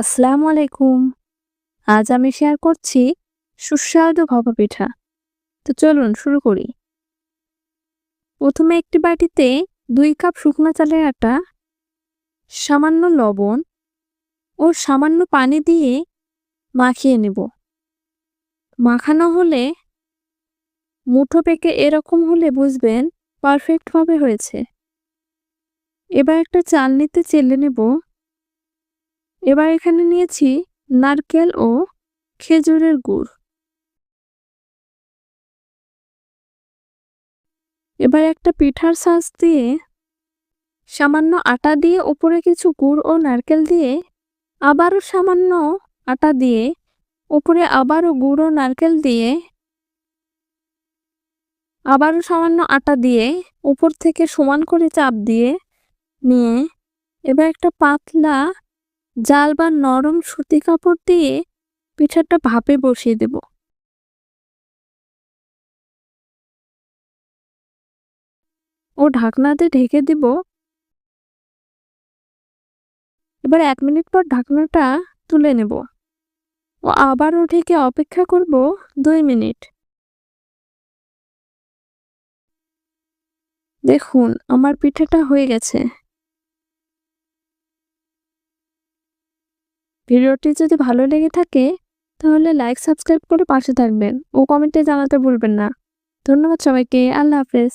আসসালামু আলাইকুম। আজ আমি শেয়ার করছি সুস্বাদু ভাপা পিঠা। তো চলুন শুরু করি। প্রথমে একটি বাটিতে দুই কাপ শুকনো চালের আটা, সামান্য লবণ ও সামান্য পানি দিয়ে মাখিয়ে নেব। মাখানো হলে মুঠো পেকে এরকম হলে বুঝবেন পারফেক্টভাবে হয়েছে। এবার একটা চালনিতে চেলে নেব। এবার এখানে নিয়েছি নারকেল ও খেজুরের গুড়। এবার একটা পিঠার সাজ দিয়ে সামান্য আটা দিয়ে উপরে কিছু গুড় ও নারকেল দিয়ে আবারও সামান্য আটা দিয়ে উপরে আবারও গুড় ও নারকেল দিয়ে আবারও সামান্য আটা দিয়ে উপর থেকে সমান করে চাপ দিয়ে নিয়ে এবার একটা পাতলা জাল বা নরম সুতি কাপড় দিয়ে পিঠাটা ভাপে বসিয়ে দেব। ও ঢাকনাতে ঢেকে দিব। এবার এক মিনিট পর ঢাকনাটা তুলে নেব। ও আবারও ঢেকে অপেক্ষা করব দুই মিনিট। দেখুন, আমার পিঠাটা হয়ে গেছে। ভিডিওটি যদি ভালো লেগে থাকে, তাহলে লাইক সাবস্ক্রাইব করে পাশে থাকবেন ও কমেন্টে জানাতে ভুলবেন না। ধন্যবাদ সবাইকে, আল্লাহ হাফেজ।